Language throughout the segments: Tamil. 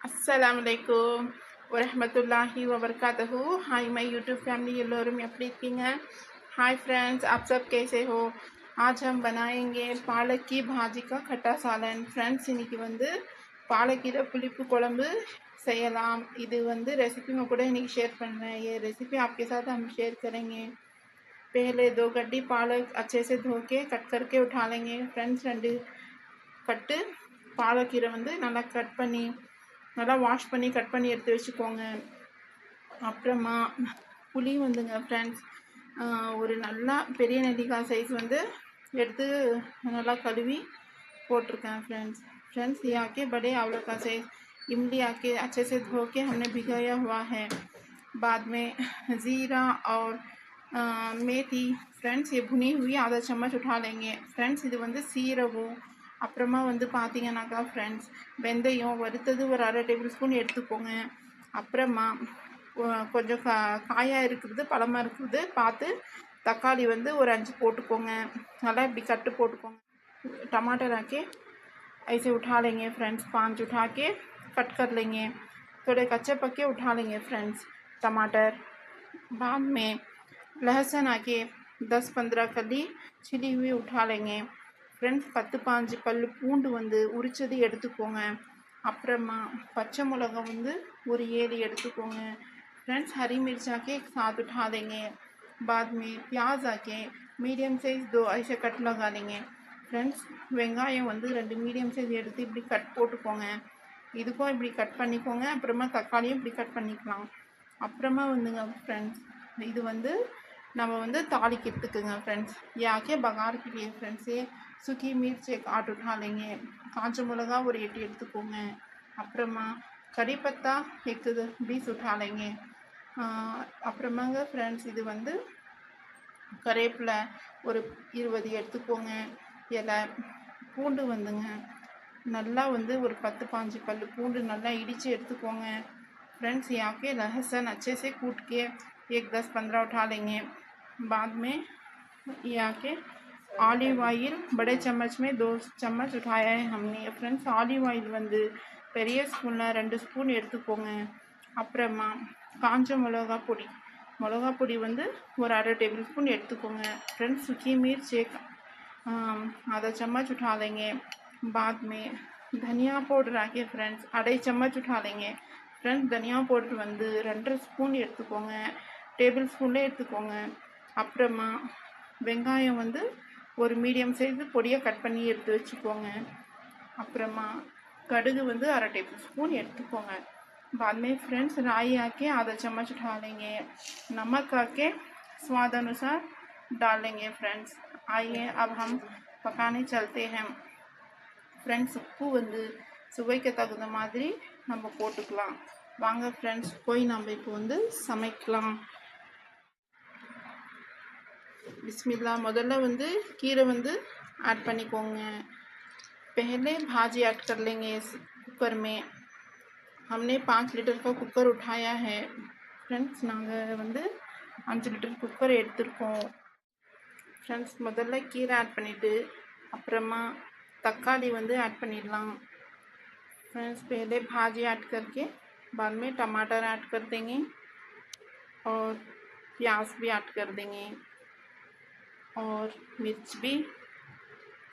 அஸ்ஸலாமு அலைக்கும் வரஹ்மத்துல்லாஹி वबरकातहू हाय माय यूट्यूब फैमिली எல்லோரும் எப்படி இருக்கீங்க हाय फ्रेंड्स आप सब कैसे हो आज हम बनाएंगे पालक की भाजी का खट्टा सालन फ्रेंड्स இன்னைக்கு வந்து பாலக்கீரை புளிப்பு குழம்பு செய்யலாம் இது வந்து रेसिपी में கூட இன்னைக்கு शेयर பண்ணுறேன் ये रेसिपी आपके साथ हम शेयर करेंगे पहले दो गड्डी पालक अच्छे से धो के कट करके उठा लेंगे फ्रेंड्स ரெண்டு கட்டு பாலக்கீரை வந்து நல்லா கட் பண்ணி நல்லா வாஷ் பண்ணி கட் பண்ணி எடுத்து வச்சுக்கோங்க அப்புறமா புளி வந்துங்க ஃப்ரெண்ட்ஸ் ஒரு நல்லா பெரிய நெல்லிக்காய் சைஸ் வந்து எடுத்து நல்லா கழுவி போட்டிருக்கேன் फ्रेंड्स फ्रेंड्स ये आके बड़े आंवलों का साइज इमली आके अच्छे से धो के हमने भिगोया हुआ है बाद में ज़ीरा और अ, मेथी ஃப்ரெண்ட்ஸ் ये भुनी हुई आधा चम्मच उठा लेंगे फ्रेंड्स இது வந்து சீரகம் அப்புறமா வந்து பார்த்தீங்கன்னாக்கா ஃப்ரெண்ட்ஸ் வெந்தயம் வறுத்தது ஒரு அரை டேபிள் ஸ்பூன் எடுத்துக்கோங்க அப்புறமா கொ- கொஞ்சம் கா காயாக இருக்கிறது பழமாக இருக்கிறது பார்த்து தக்காளி வந்து ஒரு அஞ்சு போட்டுக்கோங்க நல்லா இப்படி கட்டு போட்டுக்கோங்க टमाटर आके ऐसे उठा लेंगे फ्रेंड्स पाँच उठा के कट कर लेंगे थोड़े कच्चे पक्के उठा लेंगे फ्रेंड्स टमाटर बाद में लहसुन आके दस पंद्रह कली छिली हुई उठा लेंगे ஃப்ரெண்ட்ஸ் பத்து பாஞ்சு பல் பூண்டு வந்து உரிச்சது எடுத்துக்கோங்க அப்புறமா பச்சை மிளகா வந்து ஒரு ஏழு எடுத்துக்கோங்க फ्रेंड्स हरी मिर्च आके एक साथ उठा देंगे बाद में प्याज आके मीडियम साइज दो ऐसे कट लगा लेंगे ஃப்ரெண்ட்ஸ் வெங்காயம் வந்து ரெண்டு மீடியம் சைஸ் எடுத்து இப்படி கட் போட்டுக்கோங்க இதுக்கும் இப்படி கட் பண்ணிக்கோங்க அப்புறமா தக்காளியும் இப்படி கட் பண்ணிக்கலாம் அப்புறமா வந்துங்க ஃப்ரெண்ட்ஸ் இது வந்து நம்ம வந்து தாளிக்கிறதுக்குங்க ஃப்ரெண்డ్ஸ் ಯಾಕೆ ಬಗಾರ್ಕಿರಿ ஃப்ரெண்ட்ஸே சுக்கி மிர்ச்சி ஆட்டு உடாலேங்க காஞ்ச மிளகா ஒரு எட்டு எடுத்துக்கோங்க. அப்புறமா கறி பத்தா எக்குது பீஸ் உடாலேங்க அப்புறமாங்க ஃப்ரெண்ட்ஸ் இது வந்து கரேப்பில் ஒரு இருபது எடுத்துக்கோங்க. இலை பூண்டு வந்துங்க. நல்லா வந்து ஒரு பத்து பாஞ்சு பல் பூண்டு நல்லா இடித்து எடுத்துக்கோங்க. ஃப்ரெண்ட்ஸ் யாக்கே லஹசன் அச்சேசே கூட்டுக்கே. एक दस पंद्रह उठा लेंगे बाद में यहाँ के ஆலிவ் ஆயில் बड़े चम्मच में दो चम्मच उठाया है हमने फ्रेंड्स ஆலிவ் ஆயில் வந்து பெரிய ஸ்பூனில் ரெண்டு ஸ்பூன் எடுத்துக்கோங்க அப்புறமா காஞ்ச மிளகா பொடி மிளகா பொடி வந்து ஒரு அரை டேபிள் ஸ்பூன் எடுத்துக்கோங்க फ्रेंड्स सूखी मिर्च एक अम, आधा चम्मच उठा लेंगे बाद में धनिया पाउडर आके फ्रेंड्स अढ़ाई चम्मच उठा लेंगे ஃப்ரெண்ட்ஸ் தனியா பவுடர் வந்து ரெண்டரை ஸ்பூன் எடுத்துக்கோங்க டேபிள் ஸ்பூன்லேயே எடுத்துக்கோங்க. அப்புறமா வெங்காயம் வந்து ஒரு மீடியம் சைஸு பொடியாக கட் பண்ணி எடுத்து வச்சுக்கோங்க. அப்புறமா கடுகு வந்து அரை டேபிள் ஸ்பூன் எடுத்துக்கோங்க. बाद ஃப்ரெண்ட்ஸ் फ्रेंड्स राई आके आधा चम्मच डालेंगे नमक आके स्वाद अनुसार डालेंगे फ्रेंड्स आइए अब பக்கானே செலுத்தே ஹேம் ஃப்ரெண்ட்ஸ் உப்பு வந்து சுவைக்கு தகுந்த மாதிரி நம்ம போட்டுக்கலாம். வாங்க ஃப்ரெண்ட்ஸ் போய் நம்ம இப்போ வந்து சமைக்கலாம். பிஸ்மில்லா முதல்ல வந்து கீரை வந்து ऐड பண்ணிக்கோங்க पहले भाजी ऐड कर लेंगे इस कुकर में हमने पाँच लीटर का कुकर उठाया है ஃப்ரெண்ட்ஸ் நாங்கள் வந்து அஞ்சு லிட்டர் குக்கர் எடுத்திருக்கோம் ஃப்ரெண்ட்ஸ் முதல்ல கீரை ஆட் பண்ணிவிட்டு அப்புறமா तक्काली வந்து ऐड பண்ணிடலாம் फ्रेंड्स पहले भाजी ऐड करके बाद में टमाटर ऐड कर देंगे और प्याज भी ऐड कर देंगे और मिर्च भी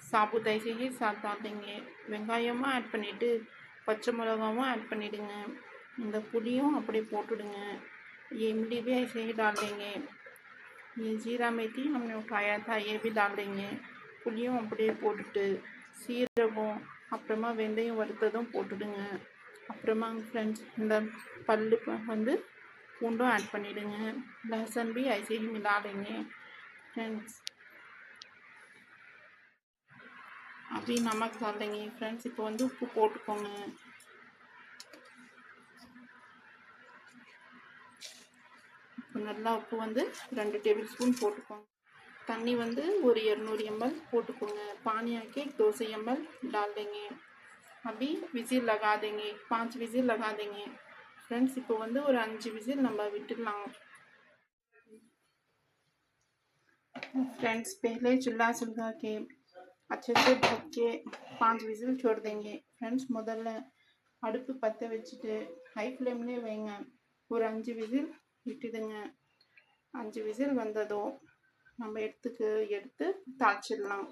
சாப்பிட் ऐसे ही साथ डाल देंगे வெங்காயமும் ஆட் பண்ணிவிட்டு பச்சை மிளகாவும் ஆட் பண்ணிவிடுங்க இந்த புளியும் அப்படியே போட்டுடுங்க ये इमली भी ऐसे ही डाल देंगे ये जीरा मेथी हमने उठाया था ये भी डाल देंगे புளியும் அப்படியே போட்டுட்டு சீரகம் அப்புறமா வெந்தயம் வறுத்ததும் போட்டுடுங்க அப்புறமா ஃப்ரெண்ட்ஸ் இந்த பல்லு ப- வந்து பூண்டும் ஆட் பண்ணிவிடுங்க लहसुन भी ऐसे ही मिला देंगे फ्रेंड्स अभी नमक डाल देंगे फ्रेंड्स இப்போ வந்து உப்பு போட்டுக்கோங்க இப்போ நல்லா உப்பு வந்து ரெண்டு டேபிள் ஸ்பூன் போட்டுக்கோங்க தண்ணி வந்து ஒரு இரநூறு எம்எல் போட்டுக்கோங்க पानी आके दो सौ एम एल डाल देंगे अभी विजिल लगा देंगे पांच विजिल लगा देंगे फ्रेंड्स இப்போ வந்து ஒரு அஞ்சு விசில் நம்ம விட்டுடலாம் फ्रेंड्स पहले चूल्हा सुलगा के अच्छे से ढक के पांच विजिल छोड़ देंगे फ्रेंड्स முதல்ல அடுப்பு பற்ற வச்சுட்டு ஹை ஃப்ளேம்லேயே வைங்க ஒரு அஞ்சு விசில் விட்டுடுங்க அஞ்சு விசில் வந்ததும் நம்ம எடுத்துக்கு எடுத்து தாளிச்சிடலாம்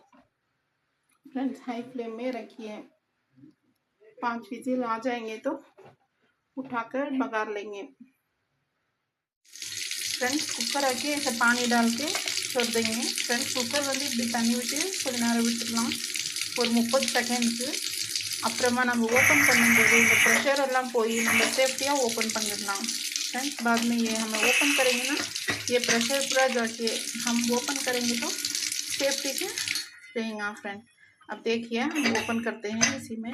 फ्रेंड्स हाई फ्लेम में रखिए पांच विजिल आ जाएंगे तो उठाकर बघार लेंगे फ्रेंड्स कुकर रखिए ऐसे पानी डाल के वर्दी फ्रेंड्स कुर मतलब वो इप्ली तनिवेटे नर विटा और मुपद अब नम्ब ओपन पड़े प्रशर ना सेफ्टिया ओपन पड़ना फ्रेंड्स, बाद में हम ओपन करेंगे ना, ये प्रेशर पूरा जाके हम ओपन करेंगे तो सेफ्टी से रहेंगे फ्रेंड अब देखिए, हम ओपन करते हैं इसी में।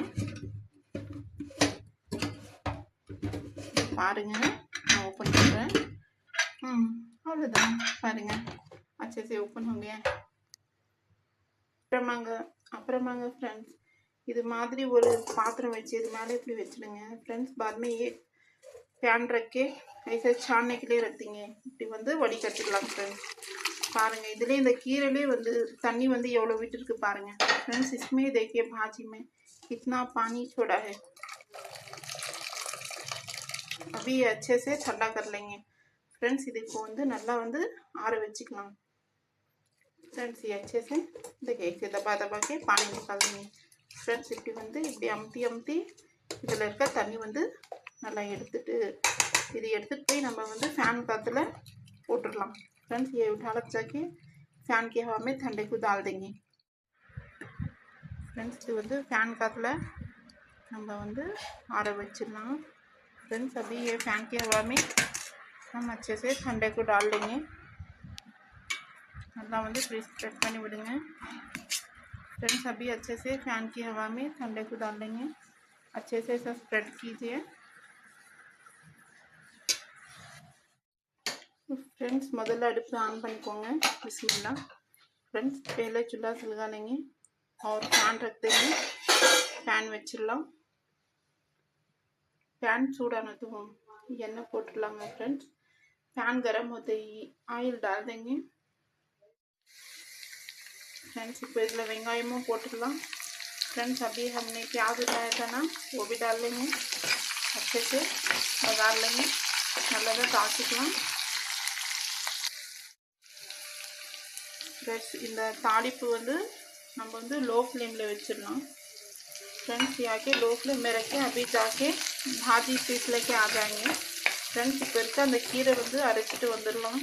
पारें ओपन हाँ, कर रहे हैं। हम्म हाँ, पारें अच्छे से ओपन हो गया அப்புறமாங்க அப்புறமாங்க ஃப்ரெண்ட்ஸ் இது மாதிரி ஒரு பாத்திரம் வச்சு இது மேலே இப்படி வச்சுடுங்க. ஃப்ரெண்ட்ஸ் बाद में ये पैन रख के இப்படி வந்து வடிகட்டிடலாம் ஃப்ரெண்ட்ஸ் பாருங்கள் இதுலேயே இந்த கீரையிலே வந்து தண்ணி வந்து எவ்வளோ விட்டுருக்கு பாருங்க. ஃப்ரெண்ட்ஸ் इसमें देखिए பாஜிமே. இத்னா பானி पानी அப்படியே है अभी கரலைங்க. ஃப்ரெண்ட்ஸ் இது कर வந்து நல்லா வந்து ஆற வச்சுக்கலாம். फ्रेंड्स ये अच्छे से देखिए इसे दबा दबा के पानी निकाल देंगे फ्रेंड्स இப்படி வந்து இப்படி அமுத்தி அமுத்தி இதில் இருக்க தண்ணி வந்து நல்லா எடுத்துட்டு இது எடுத்துகிட்டு போய் நம்ம வந்து ஃபேன் காற்றுல போட்டுடலாம் फ्रेंड्स ये उठा लग जाके फैन की हवा में ठंडे को डाल देंगे फ्रेंड्स இது வந்து ஃபேன் காற்றுல நம்ம வந்து ஆற வச்சிடலாம் फ्रेंड्स अभी ये फैन की हवा में हम अच्छे से ठंडे को डाल लेंगे அதெல்லாம் வந்து फ्रिज செக் பண்ணி விடுங்க फ्रेंड्स अभी अच्छे से फ़ैन की हवा में ठंडे को डाल देंगे। अच्छे से इसे स्प्रेड कीजिए। फ्रेंड्स मदल அடுப்பு ஆன் बिस्मिल फ्रेंड्स पहले चूल्हा सिलगा लेंगे और फ़ैन रख देंगे फ़ैन வச்சிரலாம் फ़ैन चूडान எண்ணெய் फ्रेंड्स फ़ैन गरम होते ही ऑयल डाल देंगे फ्रेंड्स இப்போ இதில் வெங்காயமும் போட்டுடலாம் फ्रेंड्स अभी हमने प्याज उठाया था ना वो भी डाल लेंगे अच्छे से बघार लेंगे நல்லதாக தாளிச்சிக்கலாம் फ्रेंड्स இந்த தாளிப்பு வந்து நம்ம வந்து लो फ्लेम में வச்சிடலாம் फ्रेंड्स ये आके लो फ्लेम में रखे अभी जाके भाजी पीस लेके आ जाएंगे फ्रेंड्स இப்போ இருக்க அந்த கீரை வந்து அரைச்சிட்டு வந்துடலாம்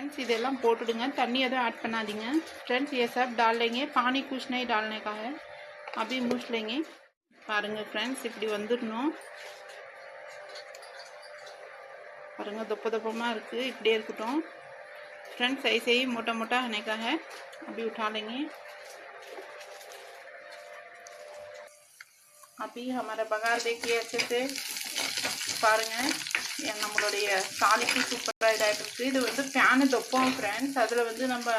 ஃப்ரெண்ட்ஸ் இதெல்லாம் போட்டுடுங்க. தண்ணி எதுவும் ஆட் பண்ணாதீங்க. ஃப்ரெண்ட்ஸ் ये सब डाल लेंगे पानी कुछ नहीं डालने பாருங்கள் ஃப்ரெண்ட்ஸ் இப்படி வந்துடணும். பாருங்கள் தொப்ப தொப்பமாக இருக்குது இப்படியே இருக்கட்டும். ஃப்ரெண்ட்ஸ் ऐसे ही मोटा मोटा होने का है அப்படி उठा लेंगे अभी हमारा பாருங்க எ- நம்மளுடைய தாளிப்பு சூப்பராக இதாகிட்டு இருக்கு இது வந்து ஃபேனு தொப்போம் ஃப்ரெண்ட்ஸ் அதில் வந்து நம்ம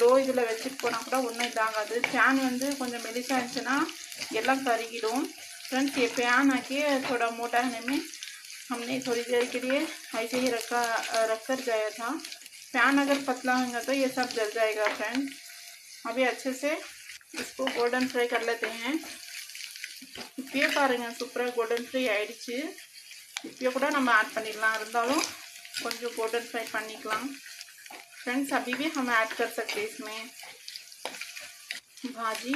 லோ இதில் வச்சுட்டு போனால் கூட ஒன்றும் இதாகாது ஃபேன் வந்து கொஞ்சம் மெலிசா இருந்துச்சுன்னா எல்லாம் கருகிடும் फ्रेंड्स ये फैन आके थोड़ा मोटा होने में हमने थोड़ी देर के लिए ऐसे ही रखा रख कर गया था फैन अगर पतला होगा तो ये सब जल जाएगा फ्रेंड्स अभी अच्छे से इसको गोल्डन फ्राई कर लेते हैं இப்பயே பாருங்க சூப்பராக கோல்டன் ஃப்ரை ஆயிடுச்சு இப்பயே கூட நம்ம ऐड பண்ணிடலாம் இருந்தாலும் கொஞ்சம் गोल्डन फ्राई பண்ணிக்கலாம் फ्रेंड्स अभी भी हम ऐड कर सकते हैं इसमें भाजी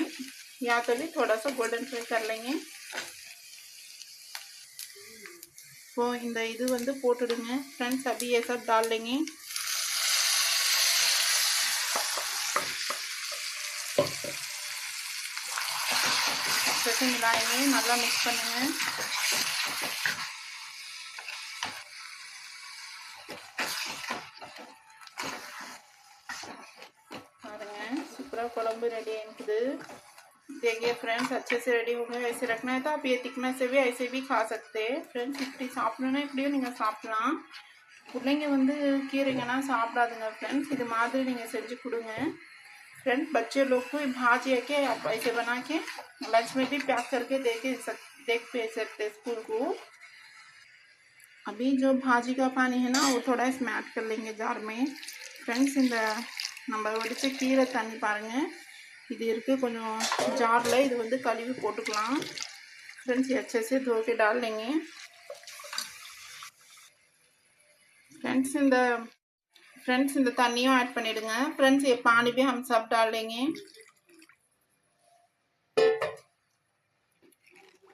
या तो भी थोड़ा सा गोल्डन फ्राई कर लेंगे இப்போ இந்த இது வந்து போட்டுடுங்க फ्रेंड्स अभी ये सब डाल लेंगे जैसे मिलाएंगे நல்லா மிக்ஸ் பண்ணுங்க பாருங்க சூப்பராக குழம்பு ரெடி ஆகிக்குது देखिए फ्रेंड्स अच्छे से रेडी हो गए ऐसे रखना है तो आप ये तिकना से भी ऐसे भी खा सकते हैं फ्रेंड्स இப்படி சாப்பிடணும்னா இப்படியும் நீங்கள் சாப்பிடலாம் பிள்ளைங்க வந்து கீரைங்கெல்லாம் சாப்பிடாதுங்க ஃப்ரெண்ட்ஸ் இது மாதிரி நீங்கள் செஞ்சு கொடுங்க फ्रेंड्स बच्चे लोग को भाजी के आप ऐसे बना के लंच में भी पैक करके दे के सक, देख भेज सकते हैं स्कूल को अभी जो भाजी का पानी है ना वो थोड़ा इसमें ऐड कर लेंगे जार में फ्रेंड्स இந்த நம்ம வடித்த கீரை தண்ணி பாருங்கள் இது இருக்குது கொஞ்சம் ஜாரில் இது வந்து கழுவி போட்டுக்கலாம் फ्रेंड्स ये अच्छे से धो के डाल लेंगे फ्रेंड्स இந்த ஃப்ரெண்ட்ஸ் இந்த தண்ணியும் ஆட் பண்ணிவிடுங்க फ्रेंड्स ये पानी भी हम सब डाल लेंगे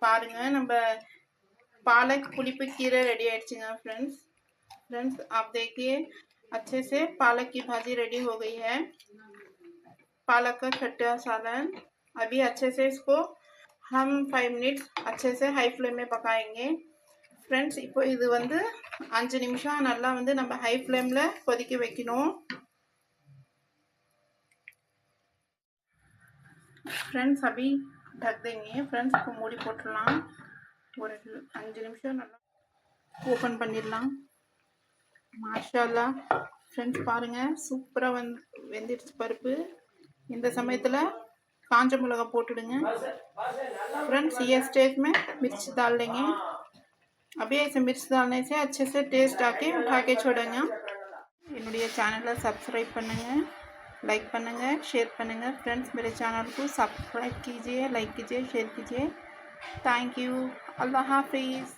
பாருங்க, நம்ம पालक पुलिप खीरा रेडी आइडीगा फ्रेंड्स फ्रेंड्स आप देखिए अच्छे से पालक की भाजी रेडी हो गई है पालक का खट्टा सालन अभी अच्छे से इसको हम फाइव मिनट्स अच्छे से हाई फ्लेम में पकाएँगे ஃப்ரெண்ட்ஸ் இப்போ இது வந்து அஞ்சு நிமிஷம் நல்லா வந்து நம்ம ஹை ஃப்ளேமில் கொதிக்க வைக்கணும். ஃப்ரெண்ட்ஸ் அபி டக்குங்க ஃப்ரெண்ட்ஸ் இப்போ மூடி போட்டுடலாம். ஒரு அஞ்சு நிமிஷம் நல்லா ஓப்பன் பண்ணிடலாம். மாஷாலா ஃப்ரெண்ட்ஸ் பாருங்கள் சூப்பராக வந் வெந்துடுச்சு பருப்பு. இந்த சமயத்தில் காஞ்ச மிளகா போட்டுடுங்க. ஃப்ரெண்ட்ஸ் ये स्टेज में मिर्च अभी ऐसे मिर्च डालने से अच्छे से टेस्टा के छोड़ेंगे इन चेनल सब्सक्राइब पड़ेंगे लाइक पड़ेंगे शेयर पड़ेंगे फ्रेंड्स मेरे चैनल को सब्सक्राइब कीजिए लाइक कीजिए शेयर कीजिए। थैंक यू अल्लाह हाफिज़।